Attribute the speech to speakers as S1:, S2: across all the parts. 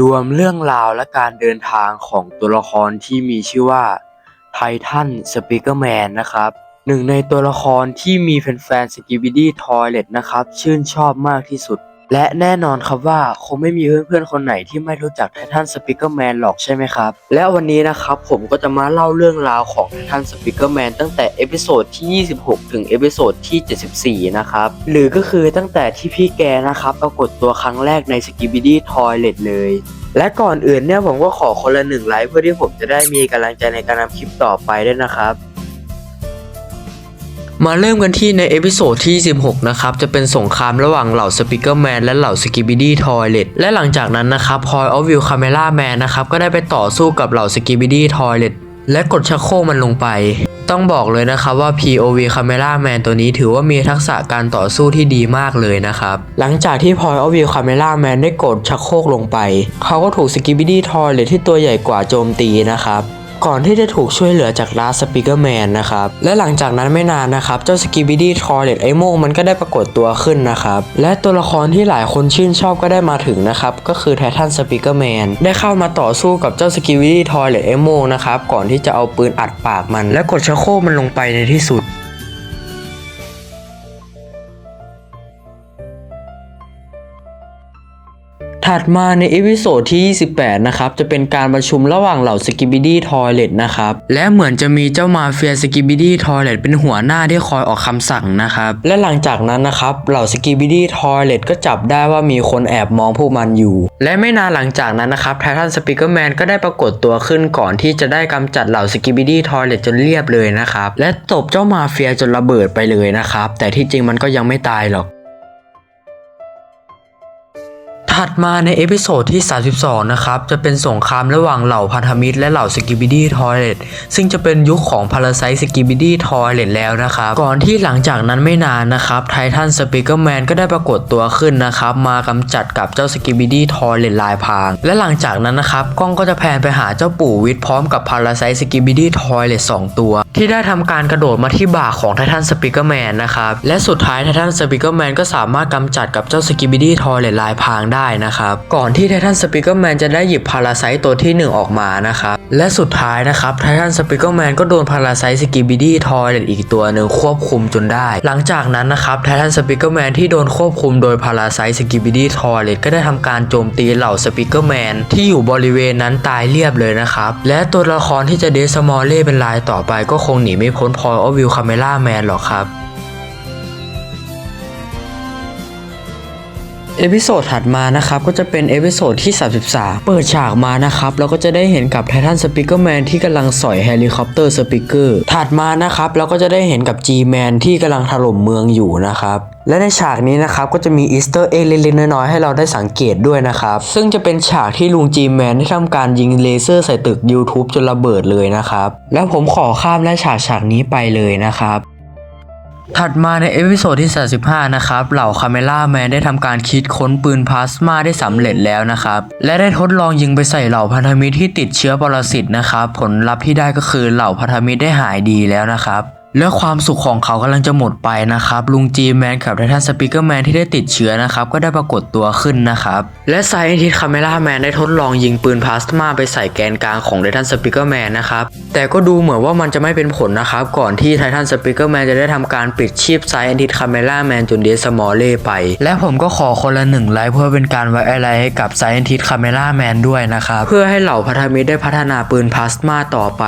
S1: รวมเรื่องราวและการเดินทางของตัวละครที่มีชื่อว่าไททันสปีกเกอร์แมนนะครับหนึ่งในตัวละครที่มีแฟนๆสกิบิดี้ทอยเลตนะครับชื่นชอบมากที่สุด และแน่นอนครับว่าคงไม่มีเพื่อนๆคนไหนที่ไม่รู้จักไททันสปีกเกอร์แมนหรอกใช่ไหมครับ และวันนี้นะครับผมก็จะมาเล่าเรื่องราวของไททันสปีกเกอร์แมนตั้งแต่เอพิโซดที่ 26 ถึงเอพิโซดที่ 74 นะครับ หรือก็คือตั้งแต่ที่พี่แกนะครับปรากฏตัวครั้งแรกในสกิบิดี้ทอยเลตเลยและก่อนอื่นเนี่ยผมก็ขอคนละหนึ่งไลค์เพื่อที่ผมจะได้มีกำลังใจในการทำคลิปต่อไปด้วยนะครับ มาเริ่มกันที่ในเอพิโซดที่ 16 นะครับ จะเป็นสงครามระหว่างเหล่าสปิเกอร์แมนและเหล่าสกิบิดี้ทอยเลตและหลังจากนั้นนะครับพอยออฟวิวคาเมล่าแมนนะครับ ก็ได้ไปต่อสู้กับเหล่าสกิบิดี้ทอยเลตและกดชักโครกมันลงไป ต้องบอกเลยนะครับว่า POV Camera Man ตัวนี้ถือว่ามีทักษะการต่อสู้ที่ดีมากเลยนะครับ หลังจากที่ Point of View Camera Man ได้กดชักโครกลงไป เขาก็ถูก Skibidi Toilet ที่ตัวใหญ่กว่าโจมตีนะครับ ก่อนที่จะถูกช่วยเหลือจากลาสปิเกอร์แมนนะครับ และหลังจากนั้นไม่นานนะครับ เจ้าสกิบิดี้ทอยเลตไอโมมันก็ได้ปรากฏตัวขึ้นนะครับ และตัวละครที่หลายคนชื่นชอบก็ได้มาถึงนะครับ ก็คือไททันสปิเกอร์แมนได้เข้ามาต่อสู้กับเจ้าสกิบิดี้ทอยเลตไอโมนะครับ ก่อนที่จะเอาปืนอัดปากมัน และกดชะโครกมันลงไปในที่สุด ถัดมาในเอพิโซดที่ 28 นะครับ จะเป็นการประชุมระหว่างเหล่าสกิบิดี้ทอยเลตนะครับ และเหมือนจะมีเจ้ามาเฟียสกิบิดี้ทอยเลตเป็นหัวหน้าที่คอยออกคำสั่งนะครับ และหลังจากนั้นนะครับ เหล่าสกิบิดี้ทอยเลตก็จับได้ว่ามีคนแอบมองพวกมันอยู่ และไม่นานหลังจากนั้นนะครับไททันสปิเกอร์แมนก็ได้ปรากฏตัวขึ้นก่อนที่จะได้กำจัดเหล่าสกิบิดี้ทอยเลตจนเรียบเลยนะครับ และตบเจ้ามาเฟียจนระเบิดไปเลยนะครับ แต่ที่จริงมันก็ยังไม่ตายหรอก ถัดมาในเอพิโซดที่ 32 นะครับ จะเป็นสงครามระหว่างเหล่าพันธมิตรและเหล่าสกิบิดี้ทอยเลตซึ่งจะเป็นยุคของพาราไซสกิบิดี้ทอยเลตแล้วนะครับ ก่อนที่หลังจากนั้นไม่นานนะครับไททันสปิเกอร์แมนก็ได้ปรากฏตัวขึ้นนะครับ มากำจัดกับเจ้าสกิบิดี้ทอยเลตลายพราง และหลังจากนั้นนะครับกล้องก็จะแพนไปหาเจ้าปู่วิทพร้อมกับพาราไซสกิบิดี้ทอยเลตสองตัว ที่ได้ทำการกระโดดมาที่บ่าของไททันสปิเกอร์แมนนะครับและสุดท้ายไททันสปิเกอร์แมนก็สามารถกำจัดกับเจ้าสกิบิดี้ทอยเลตลายพางได้นะครับ ก่อนที่ไททันสปิเกอร์แมนจะได้หยิบพาราไซต์ตัวที่ 1 ออกมานะครับ และสุดท้ายนะครับไททันสปิเกอร์แมนก็โดนพาราไซต์สกิบิดี้ทอยเลตอีกตัวหนึ่งควบคุมจนได้ หลังจากนั้นนะครับไททันสปิเกอร์แมนที่โดนควบคุมโดยพาราไซต์สกิบิดี้ทอยเลตก็ได้ทำการโจมตีเหล่าสปิเกอร์แมนที่อยู่บริเวณนั้นตายเรียบเลยนะครับ และตัวละครที่จะเดสมอลเล่เป็นรายต่อไปก็คงหนีไม่พ้นพอยออวิวคาเมล่าแมนหรอกครับ เอพิโซดถัดมานะครับก็จะเป็นเอพิโซดที่ 33 เปิดฉากมานะครับเราก็จะได้เห็นกับไททันสปิเกอร์แมนที่กำลังสอยเฮลิคอปเตอร์สปิเกอร์ถัดมานะครับเราก็จะได้เห็นกับ G-Man ที่กำลังถล่มเมืองอยู่นะครับและในฉากนี้นะครับก็จะมีอีสเตอร์เอ็กเล็กๆน้อยๆให้เราได้สังเกตด้วยนะครับ ซึ่งจะเป็นฉากที่ลุง G-Man ได้ทำการยิงเลเซอร์ใส่ตึก YouTube จนระเบิดเลยนะครับ แล้วผมขอข้ามและฉากฉากนี้ไปเลยนะครับ ถัดมาในเอพิโซดที่ 35 นะครับ เหล่าคาเมล่าแมนได้ทำการคิดค้นปืนพลาสมาได้สำเร็จแล้วนะครับ และได้ทดลองยิงไปใส่เหล่าพันธมิตรที่ติดเชื้อปรสิตนะครับ ผลลัพธ์ที่ได้ก็คือเหล่าพันธมิตรได้หายดีแล้วนะครับ และความสุขของเขากำลังจะหมดไปนะครับ ลุงจีแมนกับไททันสปิเกอร์แมนที่ได้ติดเชื้อนะครับ ก็ได้ปรากฏตัวขึ้นนะครับ และไซเอนทิสคาเมล่าแมนได้ทดลองยิงปืนพลาสมาไปใส่แกนกลางของไททันสปิเกอร์แมนนะครับ แต่ก็ดูเหมือนว่ามันจะไม่เป็นผลนะครับ ก่อนที่ไททันสปิเกอร์แมนจะได้ทำการปิดชีพไซเอนทิสคาเมล่าแมนจนเดสมอลเล่ไป และผมก็ขอคนละหนึ่งไลค์เพื่อเป็นการไว้อะไรให้กับไซเอนทิสคาเมล่าแมนด้วยนะครับ เพื่อให้เหล่าพันธมิตรได้พัฒนาปืนพลาสมาต่อไป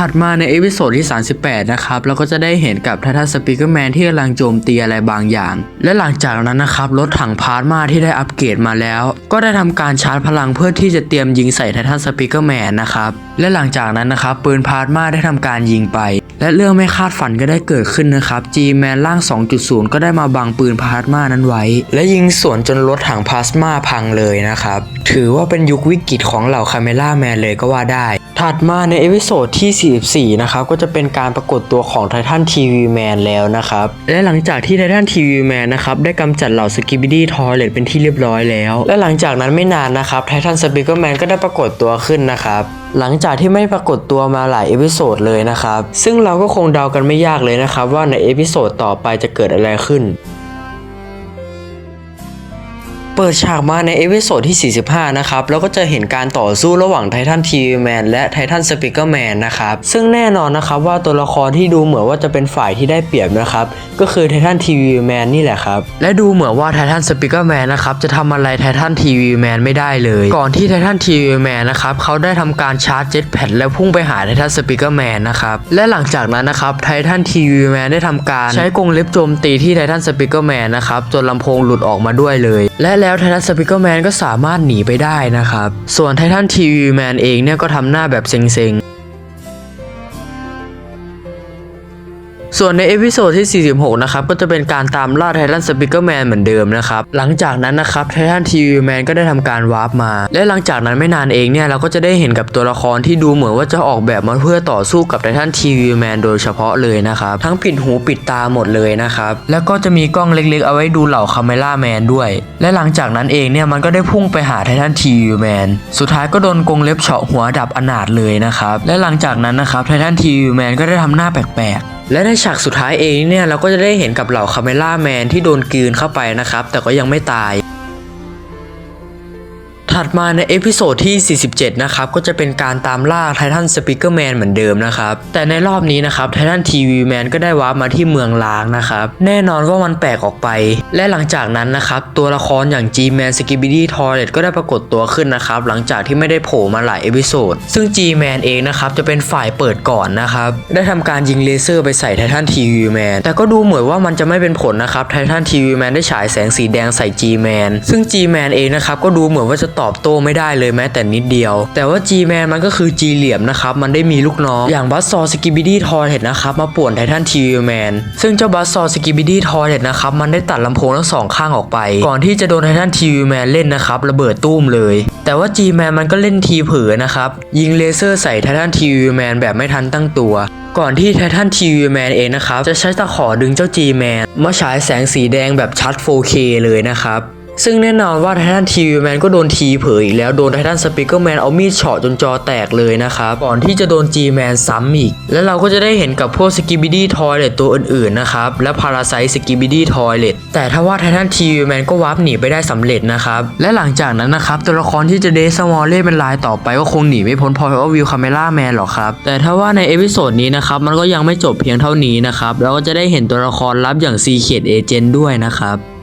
S1: ถัดมาในเอพิโซดที่ 38 นะครับเราก็จะได้เห็นกับไททันสปีกเกอร์แมนที่กำลังโจมตีอะไรบางอย่าง และหลังจากนั้นนะครับรถถังพาร์ตมาที่ได้อัปเกรดมาแล้ว ก็ได้ทำการชาร์จพลังเพื่อที่จะเตรียมยิงใส่ไททันสปีกเกอร์แมนนะครับและหลังจากนั้นนะครับปืนพาร์ตมาได้ทำการยิงไป และเรื่องไม่คาดฝันก็ได้เกิดขึ้นนะครับ G-Man ร่าง 2.0 ก็ได้มาบังปืนพลาสมานั้นไว้ และยิงสวนจนรถถังพลาสมาพังเลยนะครับ ถือว่าเป็นยุควิกฤตของเหล่าคาเมล่าแมนเลยก็ว่าได้ ถัดมาในเอพิโซดที่ 44 นะครับ ก็จะเป็นการปรากฏตัวของไททันทีวีแมนแล้วนะครับ และหลังจากที่ไททันทีวีแมนนะครับ ได้กำจัดเหล่าสกิบิดี้ทอยเลตเป็นที่เรียบร้อยแล้ว และหลังจากนั้นไม่นานนะครับไททันสปิเกอร์แมนก็ได้ปรากฏตัวขึ้นนะครับหลังจากที่ไม่ปรากฏตัวมาหลายเอพิโซดเลยนะครับ ซึ่งเราก็คงเดากันไม่ยากเลยนะครับว่าในเอพิโซดต่อไปจะเกิดอะไรขึ้น เปิดฉากมาในเอพิโซดที่ 45 นะครับ แล้วก็จะเห็นการต่อสู้ระหว่างไททันทีวีแมนและไททันสปิเกอร์แมนนะครับ ซึ่งแน่นอนนะครับว่าตัวละครที่ดูเหมือนว่าจะเป็นฝ่ายที่ได้เปรียบนะครับ ก็คือไททันทีวีแมนนี่แหละครับ และดูเหมือนว่าไททันสปิเกอร์แมนนะครับจะทำอะไรไททันทีวีแมนไม่ได้เลย ก่อนที่ไททันทีวีแมนนะครับเขาได้ทำการชาร์จเจ็ตแพดแล้วพุ่งไปหาไททันสปิเกอร์แมนนะครับและหลังจากนั้นนะครับไททันทีวีแมนได้ทำการใช้กรงเล็บโจมตีที่ไททันสปิเกอร์แมนนะครับจนลำโพงหลุดออกมาด้วยเลย และแล้วไททันสปิเกอร์แมนก็สามารถหนีไปได้นะครับ ส่วนไททันทีวีแมนเองเนี่ยก็ทำหน้าแบบเซ็งๆ ส่วนในเอพิโซดที่ 46 นะครับ ก็จะเป็นการตามล่าไททันสปิเกอร์แมนเหมือนเดิมนะครับ หลังจากนั้นนะครับไททันทีวีแมนก็ได้ทำการวาร์ปมา และหลังจากนั้นไม่นานเองเนี่ยเราก็จะได้เห็นกับตัวละครที่ดูเหมือนว่าจะออกแบบมาเพื่อต่อสู้กับไททันทีวีแมนโดยเฉพาะเลยนะครับ ทั้งปิดหูปิดตาหมดเลยนะครับ แล้วก็จะมีกล้องเล็กๆ เอาไว้ดูเหล่าคาเมล่าแมนด้วย และหลังจากนั้นเองเนี่ยมันก็ได้พุ่งไปหาไททันทีวีแมนสุดท้ายก็โดนกงเล็บเฉาะหัวดับอนาถเลยนะครับและหลังจากนั้นนะครับไททันทีวีแมนก็ได้ทำหน้าแปลกๆ และในฉากสุดท้ายเองเนี่ยเราก็จะได้เห็นกับเหล่าคาเมล่าแมนที่โดนกืนเข้าไปนะครับ แต่ก็ยังไม่ตาย ถัดมาในเอพิโซดที่ 47 นะครับ ก็จะเป็นการตามล่าไททันสปิเกอร์แมนเหมือนเดิมนะครับ แต่ในรอบนี้นะครับไททันทีวีแมนก็ได้วาร์ปมาที่เมืองล้างนะครับ แน่นอนว่ามันแปลกออกไป และหลังจากนั้นนะครับ ตัวละครอย่าง G-Man s k i b i d y Toilet ก็ได้ปรากฏตัวขึ้นนะครับ หลังจากที่ไม่ได้โผล่มาหลายเอพิโซดซึ่ง G-Man เองนะครับ จะเป็นฝ่ายเปิดก่อนนะครับ ได้ทำการยิงเลเซอร์ไปใส่ไททันทีวีแมนแต่ก็ดูเหมือนว่ามันจะไม่เป็นผลนะครับไททันทีวีแมนได้ฉายแสงสีแดงใส่ G-Man ซึ่ง G-Man เองนะครับก็ดูเหมือนว่าจะตออบโต้ไม่ได้เลยแม้แต่นิดเดียว แต่ว่า G-Man มันก็คือ G เหลี่ยมนะครับ มันได้มีลูกน้อง อย่างบัสซอสกิบิดี้ทอยเห็นนะครับ มาป่วนไททันทีวีแมนซึ่งเจ้าบัสซอสกิบิดี้ทอยเห็นนะครับ มันได้ตัดลำโพงทั้งสองข้างออกไป ก่อนที่จะโดนไททันทีวีแมนเล่นนะครับ ระเบิดตุ้มเลย แต่ว่า G-Man มันก็เล่นทีเผลอนะครับ ยิงเลเซอร์ใส่ไททันทีวีแมนแบบไม่ทันตั้งตัวก่อนที่ไททันทีวีแมนเองนะครับ จะใช้ตะขอดึงเจ้า G-Man มาฉายแสงสีแดงแบบชัด 4K เลยนะครับ ซึ่งแน่นอนว่าไททันทีวีแมนก็โดนทีเผยอีกแล้วโดนไททันสปิเกอร์แมนเอามีดเฉาะจนจอแตกเลยนะครับก่อนที่จะโดน G-Man ซ้ำอีก แล้วเราก็จะได้เห็นกับพวกสกิบิดี้ทอยเลตตัวอื่นๆนะครับและพาราไซสกิบิดี้ทอยเลตแต่ถ้าว่าไททันทีวีแมนก็วาร์ปหนีไปได้สำเร็จนะครับและหลังจากนั้นนะครับตัวละครที่จะเดสมอลเล่เป็นลายต่อไปก็คงหนีไม่พ้นพอยวิวคาเมล่าแมนหรอกครับแต่ถ้าว่าในเอพิโซดนี้นะครับมันก็ยังไม่จบเพียงเท่านี้นะครับเราก็จะได้เห็นตัวละครลับอย่าง Secret Agent ด้วยนะครับ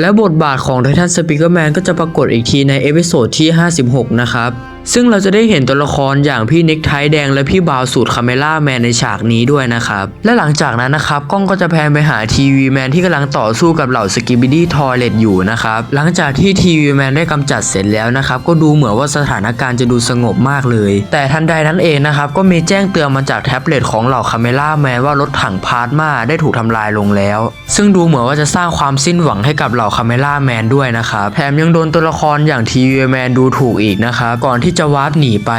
S1: และบทบาทของไททันสปิเกอร์แมนก็จะปรากฏอีกทีในเอพิโซดที่ 56 นะครับ ซึ่งเราจะได้เห็นตัวละครอย่างพี่น็กไทแดงและพี่บาวสูตรคาเมล่าแมนในฉากนี้ด้วยนะครับ และหลังจากนั้นนะครับกล้องก็จะแพนไปหาทีวีแมนที่กำลังต่อสู้กับเหล่าสกิบิดี้ทอยเลตอยู่นะครับหลังจากที่ทีวีแมนได้กำจัดเสร็จแล้วนะครับก็ดูเหมือนว่าสถานการณ์จะดูสงบมากเลย แต่ทันใดนั้นเองนะครับก็มีแจ้งเตือนมาจากแท็บเล็ตของเหล่าคาเมล่าแมนว่ารถถังพาร์ตมาได้ถูกทำลายลงแล้ว ซึ่งดูเหมือนว่าจะสร้างความสิ้นหวังให้กับเหล่าคาเมล่าแมนด้วยนะครับแถมยังโดนตัวละครอย่างทีวีแมนดูถูกอีกนะครับก่อนที่จะวาร์ปหนีไป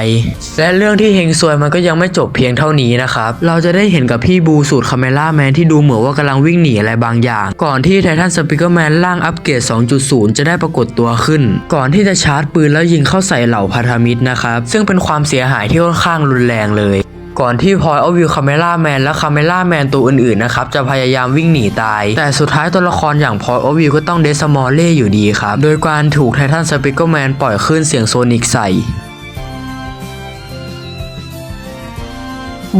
S1: และเรื่องที่เฮงซวยมันก็ยังไม่จบเพียงเท่านี้นะครับ เราจะได้เห็นกับพี่บูสูตรคาเมล่าแมนที่ดูเหมือนว่ากำลังวิ่งหนีอะไรบางอย่าง ก่อนที่ไททันสปิเกอร์แมนร่างอัปเกรด 2.0 จะได้ปรากฏตัวขึ้น ก่อนที่จะชาร์จปืนแล้วยิงเข้าใส่เหล่าพัธมิตรนะครับ ซึ่งเป็นความเสียหายที่ค่อนข้างรุนแรงเลยก่อนที่พอยเอาวิวคาเมล่าแมนและคาเมล่าแมนตัวอื่นๆนะครับจะพยายามวิ่งหนีตาย แต่สุดท้ายตัวละครอย่างพอยเอาวิวก็ต้องเดสมอลเล่อยู่ดีครับ โดยการถูกไททันสปิเกอร์แมนปล่อยคลื่นเสียงโซนิกใส่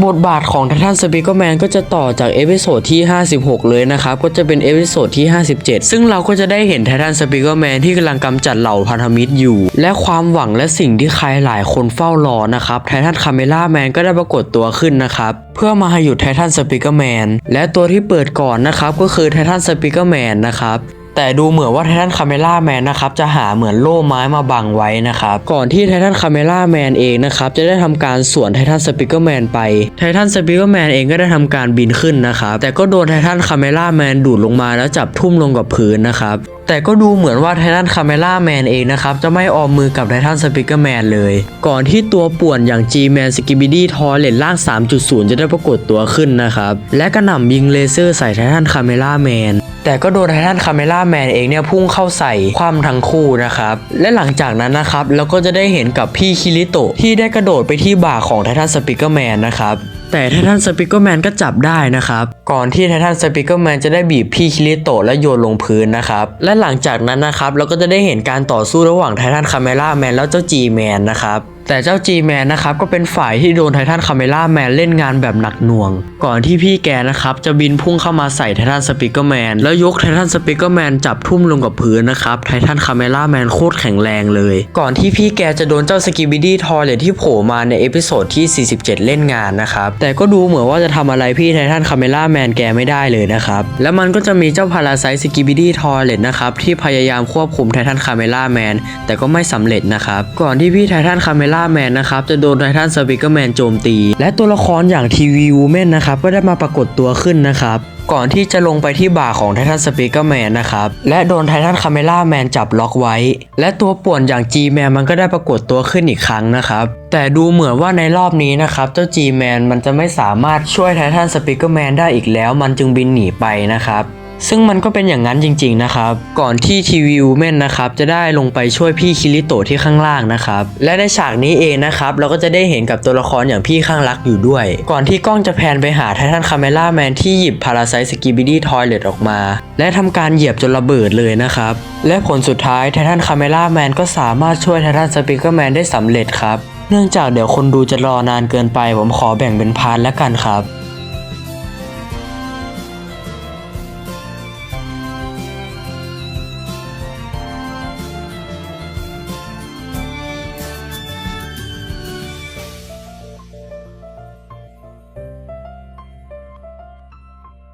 S1: บทบาทของไททันสปิเกอร์แมนก็จะต่อจากเอพิโซดที่ 56 เลยนะครับ ก็จะเป็นเอพิโซดที่ 57 ซึ่งเราก็จะได้เห็นไททันสปิเกอร์แมนที่กำลังกำจัดเหล่าพันธมิตรอยู่ และความหวังและสิ่งที่ใครหลายคนเฝ้ารอนะครับไททันคาเมล่าแมนก็ได้ปรากฏตัวขึ้นนะครับ เพื่อมาหยุดไททันสปิเกอร์แมนและตัวที่เปิดก่อนนะครับก็คือไททันสปิเกอร์แมนนะครับ แต่ดูเหมือนว่าไททันคาเมล่าแมนนะครับจะหาเหมือนโล่ไม้มาบังไว้นะครับก่อนที่ไททันคาเมล่าแมนเองนะครับจะได้ทำการสวนไททันสปิเกอร์แมนไปไททันสปิเกอร์แมนเองก็ได้ทำการบินขึ้นนะครับแต่ก็โดนไททันคาเมล่าแมนดูดลงมาแล้วจับทุ่มลงกับพื้นนะครับ แต่ก็ดูเหมือนว่าไททันคาเมล่าแมนเองนะครับ จะไม่ออมมือกับไททันสปิเกอร์แมนเลย ก่อนที่ตัวป่วนอย่าง G-Man s k i b i d y t o i l e t ล่าง 3.0 จะได้ปรากฏตัวขึ้นนะครับ และกระหน่ำยิงเลเซอร์ใส่ไททันคาเมล่าแมนแต่ก็โดนไททันคาเมล่าแมนเองเนี่ยพุ่งเข้าใส่ความทั้งคู่นะครับ และหลังจากนั้นนะครับเราก็จะได้เห็นกับพี่คิริโตะที่ได้กระโดดไปที่บ่าของไททันสปิเกอร์แมนนะครับ แต่ไททันสปิเกอร์แมนก็จับได้นะครับ ก่อนที่ไททันสปิเกอร์แมนจะได้บีบพี่คิริโตะและโยนลงพื้นนะครับ และหลังจากนั้นนะครับ เราก็จะได้เห็นการต่อสู้ระหว่างไททันคาเมล่าแมนแล้วเจ้าจีแมนนะครับ แต่เจ้า G-Man นะครับก็เป็นฝ่ายที่โดนไททันคาเมล่าแมนเล่นงานแบบหนักหน่วง ก่อนที่พี่แกนะครับจะบินพุ่งเข้ามาใส่ไททันสปิเกอร์แมนแล้วยกไททันสปิเกอร์แมนจับทุ่มลงกับพื้นนะครับไททันคาเมล่าแมนโคตรแข็งแรงเลย ก่อนที่พี่แกจะโดนเจ้าสกิบิดี้ทอยเลทที่โผล่มาในเอพิโซดที่ 47 เล่นงานนะครับแต่ก็ดูเหมือนว่าจะทำอะไรพี่ไททันคาเมล่าแมนแกไม่ได้เลยนะครับแล้วมันก็จะมีเจ้าพาราไซสกิบิดี้ทอยเลทนะครับที่พยายามควบคุมไททันคาเมล่าแมนแต่ก็ไม่สำเร็จนะครับก่อนที่พี่ไททันคาเมล่าาแมนนะครับจะโดนไททันสปิเกอร์แมนโจมตี และตัวละครอย่างทีวีวูแมนนะครับก็ได้มาปรากฏตัวขึ้นนะครับก่อนที่จะลงไปที่บ่าของไททันสปีกเกอร์แมนนะครับ และโดนไททันคาเมล่าแมนจับล็อกไว้ และตัวป่วนอย่าง G-Man มันก็ได้ปรากฏตัวขึ้นอีกครั้งนะครับ แต่ดูเหมือนว่าในรอบนี้นะครับ เจ้า G-Man มันจะไม่สามารถช่วยไททันสปีกเกอร์แมนได้อีกแล้ว มันจึงบินหนีไปนะครับ ซึ่งมันก็เป็นอย่างนั้นจริง ๆนะครับ ก่อนที่ทีวีวูแมนนะครับจะได้ลงไปช่วยพี่คิริโตะที่ข้างล่างนะครับและในฉากนี้เองนะครับเราก็จะได้เห็นกับตัวละครอย่างพี่ข้างรักอยู่ด้วย ก่อนที่กล้องจะแพนไปหาไททันคาเมล่าแมนที่หยิบพาราไซสกิบิดี้ทอยเลตออกมา และทำการเหยียบจนระเบิดเลยนะครับและผลสุดท้ายไททันคาเมล่าแมนก็สามารถช่วยไททันสปิเกอร์แมนได้สำเร็จครับเนื่องจากเดี๋ยวคนดูจะรอนานเกินไปผมขอแบ่งเป็นพาร์ทล้วกันครับ